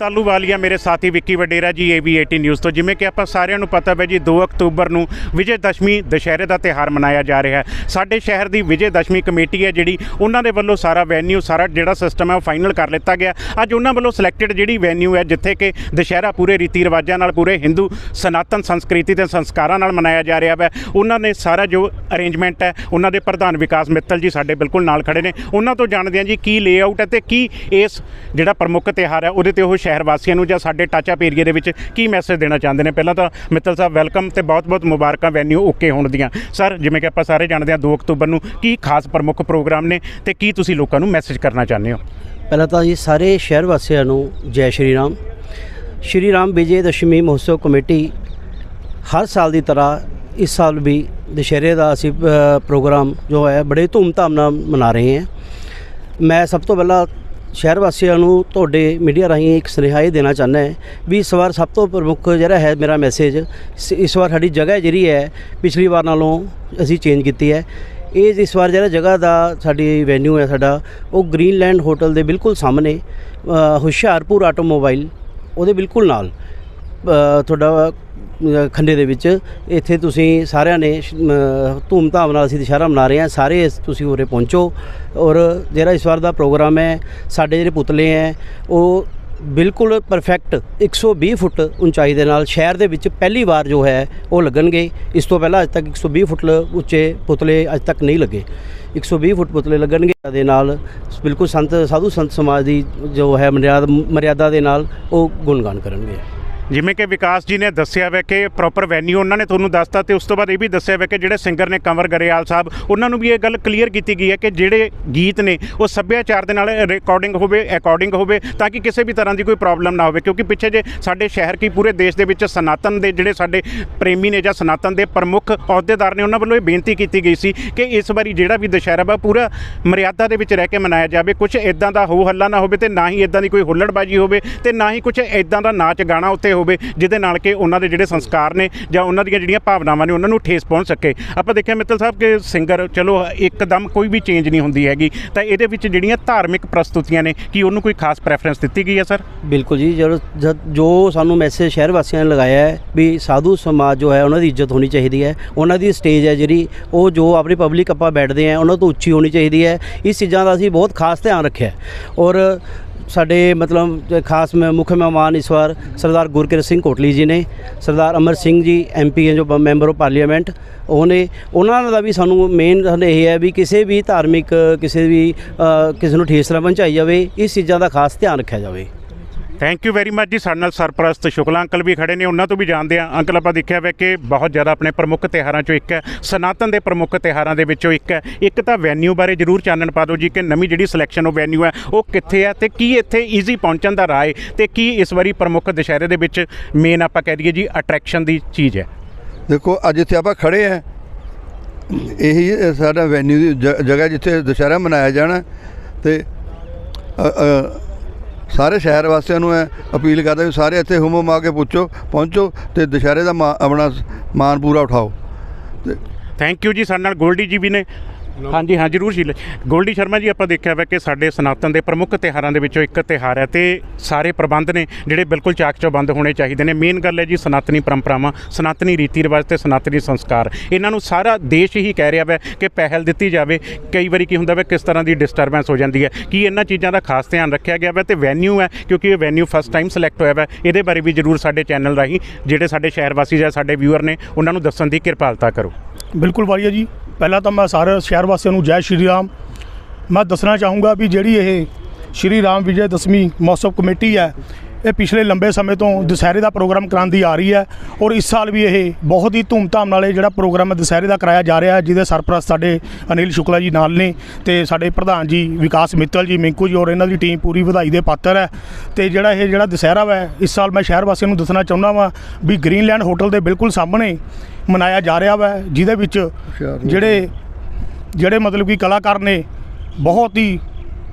ਤਾਲੂਵਾਲੀਆ ਮੇਰੇ ਸਾਥੀ ਵਿੱਕੀ ਵਡੇਰਾ ਜੀ AV18 ਨਿਊਜ਼ ਤੋਂ। ਜਿਵੇਂ ਕਿ ਆਪਾਂ ਸਾਰਿਆਂ ਨੂੰ ਪਤਾ ਹੈ ਜੀ 2 ਅਕਤੂਬਰ ਨੂੰ ਵਿਜੇ ਦਸ਼ਮੀ ਦੁਸ਼ਹਿਰੇ ਦਾ ਤਿਹਾਰ ਮਨਾਇਆ ਜਾ ਰਿਹਾ ਹੈ। ਸਾਡੇ ਸ਼ਹਿਰ ਦੀ ਵਿਜੇ ਦਸ਼ਮੀ ਕਮੇਟੀ ਹੈ ਜਿਹੜੀ, ਉਹਨਾਂ ਦੇ ਵੱਲੋਂ ਸਾਰਾ ਵੈਨਿਊ ਸਾਰਾ ਜਿਹੜਾ ਸਿਸਟਮ ਹੈ ਉਹ ਫਾਈਨਲ ਕਰ ਲਿੱਤਾ ਗਿਆ। ਅੱਜ ਉਹਨਾਂ ਵੱਲੋਂ ਸਿਲੈਕਟਡ ਜਿਹੜੀ ਵੈਨਿਊ ਹੈ, ਜਿੱਥੇ ਕਿ ਦੁਸ਼ਹਿਰਾ ਪੂਰੇ ਰੀਤੀ ਰਿਵਾਜਾਂ ਨਾਲ, ਪੂਰੇ ਹਿੰਦੂ ਸਨਾਤਨ ਸੰਸਕ੍ਰਿਤੀ ਤੇ ਸੰਸਕਾਰਾਂ ਨਾਲ ਮਨਾਇਆ ਜਾ ਰਿਹਾ ਹੈ ਉਹਨਾਂ ਨੇ ਸਾਰਾ ਜੋ ਅਰੇਂਜਮੈਂਟ ਹੈ, ਉਹਨਾਂ ਦੇ ਪ੍ਰਧਾਨ ਵਿਕਾਸ ਮਿੱਤਲ ਜੀ ਸਾਡੇ ਬਿਲਕੁਲ ਨਾਲ ਖੜੇ ਨੇ। ਉਹਨਾਂ ਤੋਂ ਜਾਣਦੇ ਹਾਂ ਜੀ, ਕੀ ਲੇਆਊਟ ਹੈ ਤੇ ਕੀ ਇਸ ਜਿਹੜਾ ਪ੍ਰਮੁੱਖ ਤਿਹਾਰ ਹੈ, ਉਹਦੇ ਤੇ ਉਹ ਸ਼ਹਿਰ ਵਾਸੀਆਂ ਨੂੰ ਜਾਂ ਸਾਡੇ ਟੱਚ ਅਪ ਏਰੀਆ ਦੇ ਵਿੱਚ ਕੀ ਮੈਸੇਜ ਦੇਣਾ ਚਾਹੁੰਦੇ ਨੇ? ਪਹਿਲਾਂ ਤਾਂ ਮਿੱਤਲ ਸਾਹਿਬ ਵੈਲਕਮ ਤੇ ਬਹੁਤ-ਬਹੁਤ ਮੁਬਾਰਕਾਂ ਵੈਨਿਊ ਓਕੇ ਹੋਣ ਦੀਆਂ। ਸਰ ਜਿਵੇਂ ਕਿ ਆਪਾਂ ਸਾਰੇ ਜਾਣਦੇ ਹਾਂ 2 ਅਕਤੂਬਰ ਨੂੰ ਕੀ ਖਾਸ ਪ੍ਰਮੁੱਖ ਪ੍ਰੋਗਰਾਮ ਨੇ ਤੇ ਕੀ ਤੁਸੀਂ ਲੋਕਾਂ ਨੂੰ ਮੈਸੇਜ ਕਰਨਾ ਚਾਹੁੰਦੇ ਹੋ? ਪਹਿਲਾਂ ਤਾਂ ਜੀ ਸਾਰੇ ਸ਼ਹਿਰ ਵਾਸੀਆਂ ਨੂੰ ਜੈ ਸ਼੍ਰੀ ਰਾਮ। ਸ਼੍ਰੀ ਰਾਮ ਵਿਜੇ ਦਸ਼ਮੀ ਮਹੋਤਸਵ ਕਮੇਟੀ ਹਰ ਸਾਲ ਦੀ ਤਰ੍ਹਾਂ ਇਸ ਸਾਲ ਵੀ ਦੁਸ਼ਹਿਰੇ ਦਾ ਅਸੀਂ ਪ੍ਰੋਗਰਾਮ ਜੋ ਹੈ, ਬੜੇ ਧੂਮਧਾਮ ਨਾਲ ਮਨਾ ਰਹੇ ਹਾਂ। ਮੈਂ ਸਭ ਤੋਂ ਪਹਿਲਾਂ ਸ਼ਹਿਰ ਵਾਸੀਆਂ ਨੂੰ ਤੁਹਾਡੇ ਮੀਡੀਆ ਰਾਹੀਂ ਇੱਕ ਸੁਨੇਹਾ ਇਹ ਦੇਣਾ ਚਾਹੁੰਦਾ ਹੈ ਵੀ ਇਸ ਵਾਰ ਸਭ ਤੋਂ ਪ੍ਰਮੁੱਖ ਜਿਹੜਾ ਹੈ ਮੇਰਾ ਮੈਸੇਜ ਇਸ- ਇਸ ਵਾਰ ਸਾਡੀ ਜਗ੍ਹਾ ਜਿਹੜੀ ਹੈ, ਪਿਛਲੀ ਵਾਰ ਨਾਲੋਂ ਅਸੀਂ ਚੇਂਜ ਕੀਤੀ ਹੈ। ਇਹ ਇਸ ਵਾਰ ਜਿਹੜਾ ਜਗ੍ਹਾ ਦਾ ਸਾਡੀ ਵੈਨਿਊ ਹੈ ਸਾਡਾ, ਉਹ ਗ੍ਰੀਨਲੈਂਡ ਹੋਟਲ ਦੇ ਬਿਲਕੁਲ ਸਾਹਮਣੇ ਹੁਸ਼ਿਆਰਪੁਰ ਆਟੋਮੋਬਾਈਲ ਉਹਦੇ ਬਿਲਕੁਲ ਨਾਲ। ਤੁਹਾਡਾ ਖੰਡੇ ਦੇ ਵਿੱਚ। ਇੱਥੇ ਤੁਸੀਂ ਸਾਰਿਆਂ ਨੇ ਸ਼- ਅ, ਧੂਮਧਾਮ ਨਾਲ ਅਸੀਂ ਦੁਸ਼ਹਿਰਾ ਮਨਾ ਰਹੇ ਹਾਂ। ਸਾਰੇ ਇਸ- ਤੁਸੀਂ ਉਰੇ ਪਹੁੰਚੋ। ਔਰ ਜਿਹੜਾ ਇਸ ਵਾਰ ਦਾ ਪ੍ਰੋਗਰਾਮ ਹੈ ਸਾਡੇ ਜਿਹੜੇ ਪੁਤਲੇ ਹੈ ਉਹ ਬਿਲਕੁਲ ਪਰਫੈਕਟ 120 ਫੁੱਟ ਉਚਾਈ ਦੇ ਨਾਲ ਸ਼ਹਿਰ ਦੇ ਵਿੱਚ ਪਹਿਲੀ ਵਾਰ ਜੋ ਹੈ ਉਹ ਲੱਗਣਗੇ। ਇਸ ਤੋਂ ਪਹਿਲਾਂ ਅੱਜ ਤੱਕ 120 ਫੁੱਟ ਉੱਚੇ ਪੁਤਲੇ ਅੱਜ ਤੱਕ ਨਹੀਂ ਲੱਗੇ। 120 ਫੁੱਟ ਪੁਤਲੇ ਲੱਗਣਗੇ ਦੇ ਨਾਲ ਬਿਲਕੁਲ ਸੰਤ ਸਾਧੂ ਸੰਤ ਸਮਾਜ ਦੀ ਜੋ ਹੈ ਮਰਿਆਦਾ ਮਰਿਆਦਾ ਦੇ ਨਾਲ ਉਹ ਗੁਣਗਾਨ ਕਰਨਗੇ। ਜਿਵੇਂ ਕਿ ਵਿਕਾਸ ਜੀ ਨੇ ਦੱਸਿਆ ਵਾ ਕਿ ਪ੍ਰੋਪਰ ਵੈਨਿਊ ਉਹਨਾਂ ਨੇ ਤੁਹਾਨੂੰ ਦੱਸਤਾ ਤੇ ਉਸ ਤੋਂ ਬਾਅਦ ਇਹ ਵੀ ਦੱਸਿਆ ਵਾ ਕਿ ਜਿਹੜੇ ਸਿੰਗਰ ਨੇ ਕੰਵਰ ਗਰੇਵਾਲ ਸਾਹਿਬ, ਉਹਨਾਂ ਨੂੰ ਵੀ ਇਹ ਗੱਲ ਕਲੀਅਰ ਕੀਤੀ ਗਈ ਹੈ ਕਿ ਜਿਹੜੇ ਗੀਤ ਨੇ ਉਹ ਸੱਭਿਆਚਾਰ ਦੇ ਨਾਲ ਰਿਕਾਰਡਿੰਗ ਹੋਵੇ ਅਕੋਰਡਿੰਗ ਹੋਵੇ ਤਾਂ ਕਿ ਕਿਸੇ ਵੀ ਤਰ੍ਹਾਂ ਦੀ ਕੋਈ ਪ੍ਰੋਬਲਮ ਨਾ ਹੋਵੇ। ਕਿਉਂਕਿ ਪਿੱਛੇ ਜੇ ਸਾਡੇ ਸ਼ਹਿਰ ਕੀ ਪੂਰੇ ਦੇਸ਼ ਦੇ ਵਿੱਚ ਸਨਾਤਨ ਦੇ ਜਿਹੜੇ ਸਾਡੇ ਪ੍ਰੇਮੀ ਨੇ ਜਾਂ ਸਨਾਤਨ ਦੇ ਪ੍ਰਮੁੱਖ ਅਹੁਦੇਦਾਰ ਨੇ ਉਹਨਾਂ ਵੱਲੋਂ ਇਹ ਬੇਨਤੀ ਕੀਤੀ ਗਈ ਸੀ ਕਿ ਇਸ ਵਾਰੀ ਜਿਹੜਾ ਵੀ ਦੁਸ਼ਹਿਰਾ ਵਾ ਪੂਰਾ ਮਰਿਆਦਾ ਦੇ ਵਿੱਚ ਰਹਿ ਕੇ ਮਨਾਇਆ ਜਾਵੇ। ਕੁਝ ਇਦਾਂ ਦਾ ਹੋ ਹੱਲਾ ਨਾ ਹੋਵੇ ਤੇ ਨਾ ਹੀ ਇਦਾਂ ਦੀ ਕੋਈ ਹੁੱਲੜਬਾਜੀ ਹੋਵੇ ਤੇ ਨਾ ਹੀ ਕੁਝ ਇਦਾਂ ਦਾ ਨਾਚ ਗਾਣਾ ਉੱਤੇ ਹੋਵੇ, ਜਿਹਦੇ ਨਾਲ ਕਿ ਉਹਨਾਂ ਦੇ ਜਿਹੜੇ ਸੰਸਕਾਰ ਨੇ ਜਾਂ ਉਹਨਾਂ ਦੀਆਂ ਜਿਹੜੀਆਂ ਭਾਵਨਾਵਾਂ ਨੇ, ਉਹਨਾਂ ਨੂੰ ਠੇਸ ਪਹੁੰਚ ਸਕੇ। ਆਪਾਂ ਦੇਖਿਆ ਮਿੱਤਲ ਸਾਹਿਬ ਕਿ ਸਿੰਗਰ ਚਲੋ, ਇੱਕਦਮ ਕੋਈ ਵੀ ਚੇਂਜ ਨਹੀਂ ਹੁੰਦੀ ਹੈਗੀ। ਤਾਂ ਇਹਦੇ ਵਿੱਚ ਜਿਹੜੀਆਂ ਧਾਰਮਿਕ ਪ੍ਰਸਤੁਤੀਆਂ ਨੇ, ਕੀ ਉਹਨੂੰ ਕੋਈ ਖਾਸ ਪ੍ਰੈਫਰੈਂਸ ਦਿੱਤੀ ਗਈ ਹੈ, ਸਰ? ਬਿਲਕੁਲ ਜੀ, ਜਦੋਂ, ਜਦ ਜੋ ਸਾਨੂੰ ਮੈਸੇਜ ਸ਼ਹਿਰ ਵਾਸੀਆਂ ਨੇ ਲਗਾਇਆ ਹੈ ਵੀ ਸਾਧੂ ਸਮਾਜ ਜੋ ਹੈ, ਉਹਨਾਂ ਦੀ ਇੱਜ਼ਤ ਹੋਣੀ ਚਾਹੀਦੀ ਹੈ। ਉਹਨਾਂ ਦੀ ਸਟੇਜ ਹੈ ਜਿਹੜੀ, ਉਹ ਜੋ ਆਪਣੀ ਪਬਲਿਕ ਆਪਾਂ ਬੈਠਦੇ ਆ ਉਹਨਾਂ ਤੋਂ ਉੱਚੀ ਹੋਣੀ ਚਾਹੀਦੀ ਹੈ। ਇਸ ਚੀਜ਼ਾਂ ਦਾ ਅਸੀਂ ਬਹੁਤ ਖਾਸ ਧਿਆਨ ਰੱਖਿਆ ਔਰ ਸਾਡੇ ਮਤਲਬ ਖਾਸ ਮੈਂ ਮੁੱਖ ਮਹਿਮਾਨ ਇਸ ਵਾਰ ਸਰਦਾਰ ਗੁਰਕਿਰਤ ਸਿੰਘ ਕੋਟਲੀ ਜੀ ਨੇ, ਸਰਦਾਰ ਅਮਰ ਸਿੰਘ ਜੀ ਐਮਪੀ ਹੈ ਜੋ ਬ- ਮੈਂਬਰ ਆਫ ਪਾਰਲੀਮੈਂਟ ਉਹਨੇ ਉਹਨਾਂ ਦਾ ਵੀ ਸਾਨੂੰ ਮੇਨ ਇਹ ਹੈ ਵੀ ਕਿਸੇ ਵੀ ਧਾਰਮਿਕ, ਕਿਸੇ ਵੀ ਕਿਸੇ ਨੂੰ ਠੇਸ ਨਾ ਪਹੁੰਚਾਈ ਜਾਵੇ, ਇਸ ਚੀਜ਼ਾਂ ਦਾ ਖਾਸ ਧਿਆਨ ਰੱਖਿਆ ਜਾਵੇ। ਥੈਂਕ ਯੂ ਵੈਰੀ ਮੱਚ ਜੀ। ਸਾਡੇ ਨਾਲ ਸਰਪ੍ਰਸਤ ਸ਼ੁਕਲਾ ਅੰਕਲ ਵੀ ਖੜੇ ਨੇ। ਉਹਨਾਂ ਤੋਂ ਵੀ ਜਾਣਦੇ ਆ ਅੰਕਲ, ਆਪਾਂ ਦੇਖਿਆ ਵੇ ਕਿ ਬਹੁਤ ਜ਼ਿਆਦਾ ਆਪਣੇ ਪ੍ਰਮੁੱਖ ਤਿਉਹਾਰਾਂ ਚੋਂ ਇੱਕ ਹੈ। ਸਨਾਤਨ ਦੇ ਪ੍ਰਮੁੱਖ ਤਿਉਹਾਰਾਂ ਦੇ ਵਿੱਚੋਂ ਇੱਕ ਹੈ। ਇੱਕ ਤਾਂ ਵੈਨਿਊ ਬਾਰੇ ਜਰੂਰ ਚਾਨਣ ਪਾ ਦਿਓ ਜੀ ਕਿ ਨਵੀਂ ਜਿਹੜੀ ਸਿਲੈਕਸ਼ਨ ਉਹ ਵੈਨਿਊ ਹੈ, ਉਹ ਕਿੱਥੇ ਹੈ ਤੇ ਕੀ ਇੱਥੇ ਈਜ਼ੀ ਪਹੁੰਚਣ ਦਾ ਰਾਏ ਤੇ ਕੀ ਇਸ ਵਾਰੀ ਪ੍ਰਮੁੱਖ ਦੁਸ਼ਹਿਰੇ ਦੇ ਵਿੱਚ ਮੇਨ ਆਪਾਂ ਕਹਿ ਦਈਏ ਜੀ ਅਟਰੈਕਸ਼ਨ ਦੀ ਚੀਜ਼ ਹੈ। ਦੇਖੋ, ਅੱਜ ਇੱਥੇ ਆਪਾਂ ਖੜੇ ਆ ਇਹੀ ਸਾਡਾ ਵੈਨਿਊ ਦੀ ਜਗ੍ਹਾ ਜਿੱਥੇ ਦੁਸ਼ਹਿਰਾ ਮਨਾਇਆ ਜਾਣਾ। ਤੇ ਸਾਰੇ ਸ਼ਹਿਰ ਵਾਸੀਆਂ ਨੂੰ ਇਹ ਅਪੀਲ ਕਰਦਾ ਵੀ ਸਾਰੇ ਇੱਥੇ ਹੁਮ ਹੁਮਾ ਕੇ ਪੁੱਛੋ, ਪਹੁੰਚੋ ਤੇ ਦੁਸ਼ਹਿਰੇ ਦਾ ਮਾ- ਆਪਣਾ ਮਾਣ ਪੂਰਾ ਉਠਾਓ। ਤੇ ਥੈਂਕ ਯੂ ਜੀ, ਸਾਡੇ ਨਾਲ ਗੋਲਡੀ ਜੀ ਵੀ ਨੇ। ਹਾਂਜੀ ਹਾਂ ਜਰੂਰ ਜੀ ਗੋਲਡੀ ਸ਼ਰਮਾ ਜੀ ਆਪਾਂ ਦੇਖਿਆ ਵਾ ਕਿ ਸਾਡੇ ਸਨਾਤਨ ਦੇ ਪ੍ਰਮੁੱਖ ਤਿਉਹਾਰਾਂ ਦੇ ਵਿੱਚੋਂ ਇੱਕ ਤਿਉਹਾਰ ਹੈ ਤੇ ਸਾਰੇ ਪ੍ਰਬੰਧ ਨੇ ਜਿਹੜੇ ਬਿਲਕੁਲ ਚਾਕ ਚੌਬੰਦ ਹੋਣੇ ਚਾਹੀਦੇ ਨੇ। ਮੇਨ ਗੱਲ ਹੈ ਜੀ ਸਨਾਤਨੀ ਪਰੰਪਰਾਵਾਂ ਸਨਾਤਨੀ ਰੀਤੀ ਰਿਵਾਜ ਤੇ ਸਨਾਤਨੀ ਸੰਸਕਾਰ। ਇਹਨਾਂ ਨੂੰ ਸਾਰਾ ਦੇਸ਼ ਹੀ ਕਹਿ ਰਿਹਾ ਵਾ ਕਿ ਪਹਿਲ ਦਿੱਤੀ ਜਾਵੇ। ਕਈ ਵਾਰੀ ਕੀ ਹੁੰਦਾ ਵਾ ਕਿਸ ਤਰ੍ਹਾਂ ਦੀ ਡਿਸਟਰਬੈਂਸ ਹੋ ਜਾਂਦੀ ਹੈ। ਕੀ ਇਹਨਾਂ ਚੀਜ਼ਾਂ ਦਾ ਖਾਸ ਧਿਆਨ ਰੱਖਿਆ ਗਿਆ ਵਾ ਤੇ ਵੈਨਿਊ ਹੈ ਕਿਉਂਕਿ ਇਹ ਵੈਨਿਊ ਫਸਟ ਟਾਈਮ ਸਿਲੈਕਟ ਹੋਇਆ ਵਾ। ਇਹਦੇ ਬਾਰੇ ਵੀ ਜਰੂਰ ਸਾਡੇ ਚੈਨਲ ਰਾਹੀਂ ਜਿਹੜੇ ਸਾਡੇ ਸ਼ਹਿਰ ਵਾਸੀ ਜਾਂ ਸਾਡੇ ਵਿਊਅਰ ਨੇ ਉਹਨਾਂ ਨੂੰ ਦੱਸਣ ਦੀ ਕਿਰਪਾਲਤਾ ਕਰੋ। ਬਿਲਕੁਲ ਵਾਰੀਆ ਜੀ। ਪਹਿਲਾਂ ਤਾਂ ਮੈਂ ਸਾਰੇ ਸ਼ਹਿਰ ਵਾਸੀਆਂ ਨੂੰ ਜੈ ਸ਼੍ਰੀ ਰਾਮ। ਮੈਂ ਦੱਸਣਾ ਚਾਹੂੰਗਾ ਵੀ ਜਿਹੜੀ ਇਹ ਸ਼੍ਰੀ ਰਾਮ ਵਿਜੇ ਦਸ਼ਮੀ ਮਹੋਤਸਵ ਕਮੇਟੀ ਹੈ ਇਹ ਪਿਛਲੇ ਲੰਬੇ ਸਮੇਂ ਤੋਂ ਦੁਸਹਿਰੇ ਦਾ ਪ੍ਰੋਗਰਾਮ ਕਰਾਉਂਦੀ ਆ ਰਹੀ ਹੈ ਔਰ ਇਸ ਸਾਲ ਵੀ ਇਹ ਬਹੁਤ ਹੀ ਧੂਮਧਾਮ ਨਾਲ ਇਹ ਜਿਹੜਾ ਪ੍ਰੋਗਰਾਮ ਦੁਸਹਿਰੇ ਦਾ ਕਰਾਇਆ ਜਾ ਰਿਹਾ ਹੈ ਜਿਹਦੇ ਸਰਪ੍ਰਸਤ ਸਾਡੇ ਅਨਿਲ ਸ਼ੁਕਲਾ ਜੀ ਨਾਲ ਨੇ ਤੇ ਸਾਡੇ ਪ੍ਰਧਾਨ ਜੀ ਵਿਕਾਸ ਮਿੱਤਲ ਜੀ ਮਿੰਕੂ ਜੀ ਔਰ ਇਹਨਾਂ ਦੀ ਟੀਮ ਪੂਰੀ ਵਧਾਈ ਦੇ ਪਾਤਰ ਹੈ। ਤੇ ਜਿਹੜਾ ਇਹ ਜਿਹੜਾ ਦੁਸਹਿਰਾ ਹੈ ਇਸ ਸਾਲ ਮੈਂ ਸ਼ਹਿਰ ਵਾਸੀਆਂ ਨੂੰ ਦੱਸਣਾ ਚਾਹੁੰਦਾ ਵਾਂ ਵੀ ਗ੍ਰੀਨਲੈਂਡ ਹੋਟਲ ਦੇ ਬਿਲਕੁਲ ਸਾਹਮਣੇ ਮਨਾਇਆ ਜਾ ਰਿਹਾ ਵਾ ਜਿਹਦੇ ਵਿੱਚ ਜਿਹੜੇ ਜਿਹੜੇ ਮਤਲਬ ਕਿ ਕਲਾਕਾਰ ਨੇ ਬਹੁਤ ਹੀ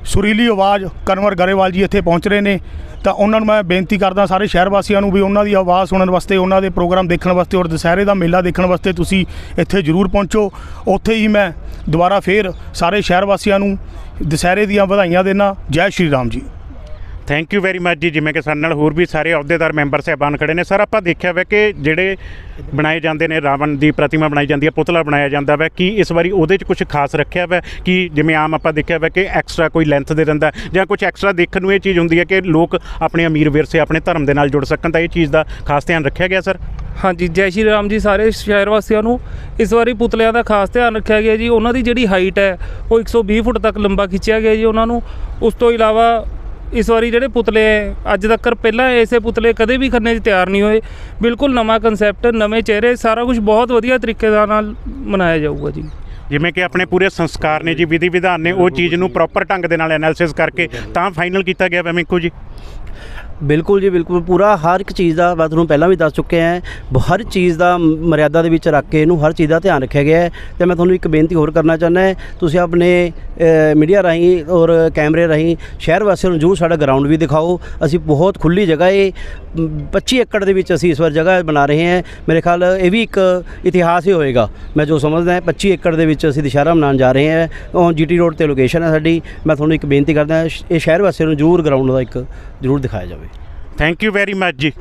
ਸੁਰੀਲੀ ਆਵਾਜ਼ ਕਨਵਰ ਗਰੇਵਾਲ ਜੀ ਇੱਥੇ ਪਹੁੰਚ ਰਹੇ ਨੇ। ਤਾਂ ਉਹਨਾਂ ਨੂੰ ਮੈਂ ਬੇਨਤੀ ਕਰਦਾ ਸਾਰੇ ਸ਼ਹਿਰ ਵਾਸੀਆਂ ਨੂੰ ਵੀ ਉਹਨਾਂ ਦੀ ਆਵਾਜ਼ ਸੁਣਨ ਵਾਸਤੇ, ਉਹਨਾਂ ਦੇ ਪ੍ਰੋਗਰਾਮ ਦੇਖਣ ਵਾਸਤੇ ਔਰ ਦੁਸਹਿਰੇ ਦਾ ਮੇਲਾ ਦੇਖਣ ਵਾਸਤੇ ਤੁਸੀਂ ਇੱਥੇ ਜ਼ਰੂਰ ਪਹੁੰਚੋ। ਉੱਥੇ ਹੀ ਮੈਂ ਦੁਬਾਰਾ ਫੇਰ ਸਾਰੇ ਸ਼ਹਿਰ ਵਾਸੀਆਂ ਨੂੰ ਦੁਸਹਿਰੇ ਦੀਆਂ ਵਧਾਈਆਂ ਦੇਣਾ। ਜੈ Shri Ram ji. Thank you very much ਜੀ, ਜਿਵੇਂ ਕਿ ਸਾਡੇ ਨਾਲ ਹੋਰ ਵੀ ਸਾਰੇ ਅਹੁਦੇਦਾਰ, ਮੈਂਬਰ ਸਾਹਿਬਾਨ ਖੜੇ ਨੇ। ਸਰ ਆਪਾਂ ਦੇਖਿਆ ਵਾ ਕਿ ਜਿਹੜੇ ਬਣਾਏ ਜਾਂਦੇ ਨੇ, ਰਾਵਣ ਦੀ ਪ੍ਰਤਿਮਾ ਬਣਾਈ ਜਾਂਦੀ ਹੈ, ਪੁਤਲਾ ਬਣਾਇਆ ਜਾਂਦਾ ਵਾ, ਕਿ ਇਸ ਵਾਰੀ ਉਹਦੇ 'ਚ ਕੁਝ ਖਾਸ ਰੱਖਿਆ ਵਾ? ਕਿ ਜਿਵੇਂ ਆਮ ਆਪਾਂ ਦੇਖਿਆ ਵਾ ਕਿ ਐਕਸਟਰਾ ਕੋਈ ਲੈਂਥ ਦੇ ਦਿੰਦਾ ਜਾਂ ਕੁਝ ਐਕਸਟਰਾ ਦੇਖਣ ਨੂੰ ਇਹ ਚੀਜ਼ ਹੁੰਦੀ ਹੈ ਕਿ ਲੋਕ ਆਪਣੇ ਅਮੀਰ ਵਿਰਸੇ, ਆਪਣੇ ਧਰਮ ਦੇ ਨਾਲ ਜੁੜ ਸਕਣ, ਤਾਂ ਇਹ ਚੀਜ਼ ਦਾ ਖਾਸ ਧਿਆਨ ਰੱਖਿਆ ਗਿਆ, ਸਰ? ਹਾਂਜੀ, ਜੈ ਸ਼੍ਰੀ ਰਾਮ ਜੀ, ਸਾਰੇ ਸ਼ਹਿਰ ਵਾਸੀਆਂ ਨੂੰ ਇਸ ਵਾਰੀ ਪੁਤਲਿਆਂ ਦਾ ਖਾਸ ਧਿਆਨ ਰੱਖਿਆ ਗਿਆ ਜੀ। ਉਹਨਾਂ ਦੀ ਜਿਹੜੀ ਹਾਈਟ ਹੈ, ਉਹ 120 ਫੁੱਟ ਤੱਕ ਲੰਬਾ ਖਿੱਚਿਆ ਗਿਆ ਜੀ ਉਹਨਾਂ ਨੂੰ। ਉਸ ਤੋਂ ਇਲਾਵਾ ਇਸ ਵਾਰੀ ਜਿਹੜੇ ਪੁਤਲੇ ਹੈ, ਅੱਜ ਤੱਕ ਪਹਿਲਾਂ ਐਸੇ ਪੁਤਲੇ ਕਦੇ ਵੀ ਖੰਨੇ 'ਚ ਤਿਆਰ ਨਹੀਂ ਹੋਏ। ਬਿਲਕੁਲ ਨਵਾਂ ਕਨਸੈਪਟ ਨਵੇਂ ਚਿਹਰੇ ਸਾਰਾ ਕੁਝ ਬਹੁਤ ਵਧੀਆ ਤਰੀਕੇ ਦੇ ਨਾਲ ਮਨਾਇਆ ਜਾਊਗਾ ਜੀ। ਜਿਵੇਂ ਕਿ ਆਪਣੇ ਪੂਰੇ ਸੰਸਕਾਰ ਨੇ ਜੀ ਵਿਧੀ ਵਿਧਾਨ ਨੇ ਉਹ ਚੀਜ਼ ਨੂੰ ਪ੍ਰੋਪਰ ਢੰਗ ਦੇ ਨਾਲ ਐਨਾਲਿਸਿਸ ਕਰਕੇ ਤਾਂ ਫਾਈਨਲ ਕੀਤਾ ਗਿਆ ਵਾ ਮਿੰਕੂ ਜੀ। ਬਿਲਕੁਲ ਜੀ ਬਿਲਕੁਲ। ਪੂਰਾ ਹਰ ਇੱਕ ਚੀਜ਼ ਦਾ ਮੈਂ ਤੁਹਾਨੂੰ ਪਹਿਲਾਂ ਵੀ ਦੱਸ ਚੁੱਕਿਆ ਹਾਂ ਬ- ਹਰ ਚੀਜ਼ ਦਾ ਮਰਿਆਦਾ ਦੇ ਵਿੱਚ ਰੱਖ ਕੇ ਇਹਨੂੰ ਹਰ ਚੀਜ਼ ਦਾ ਧਿਆਨ ਰੱਖਿਆ ਗਿਆ ਹੈ। ਤੇ ਮੈਂ ਤੁਹਾਨੂੰ ਇੱਕ ਬੇਨਤੀ ਹੋਰ ਕਰਨਾ ਚਾਹੁੰਦਾ ਹੈ ਤੁਸੀਂ ਆਪਣੇ ਮੀਡੀਆ ਰਾਹੀਂ ਔਰ ਕੈਮਰੇ ਰਾਹੀਂ ਸ਼ਹਿਰ ਵਾਸੀਆਂ ਨੂੰ ਜ਼ਰੂਰ ਸਾਡਾ ਗਰਾਊਂਡ ਵੀ ਦਿਖਾਓ। ਅਸੀਂ ਬਹੁਤ ਖੁੱਲੀ ਜਗ੍ਹਾ ਏ ਮ, 25 ਏਕੜ ਦੇ ਵਿੱਚ ਅਸੀਂ ਇਸ ਵਾਰ ਜਗ੍ਹਾ ਬਣਾ ਰਹੇ ਹਾਂ। ਮੇਰੇ ਖਿਆਲ ਇਹ ਵੀ ਇੱਕ ਇਤਿਹਾਸ ਹੀ ਹੋਏਗਾ। ਮੈਂ ਜੋ ਸਮਝਦਾ ਹਾਂ 25 ਏਕੜ ਦੇ ਵਿੱਚ ਅਸੀਂ ਦੁਸ਼ਹਿਰਾ ਮਨਾਉਣ ਜਾ ਰਹੇ ਹਾਂ। ਉਹ ਜੀਟੀ ਰੋਡ ਤੇ ਲੋਕੇਸ਼ਨ ਹੈ ਸਾਡੀ। ਮੈਂ ਤੁਹਾਨੂੰ ਇੱਕ ਬੇਨਤੀ ਕਰਦਾ ਹਾਂ ਇਹ ਸ਼ਹਿਰ ਵਾਸੀਆਂ ਨੂੰ ਜ਼ਰੂਰ ਗਰਾਊਂਡ ਦਾ ਇੱਕ ਜ਼ਰੂਰ ਦਿਖਾਇਆ ਜਾਵੇ। ਥੈਂਕ ਯੂ ਵੈਰੀ ਮੱਚ ਜੀ।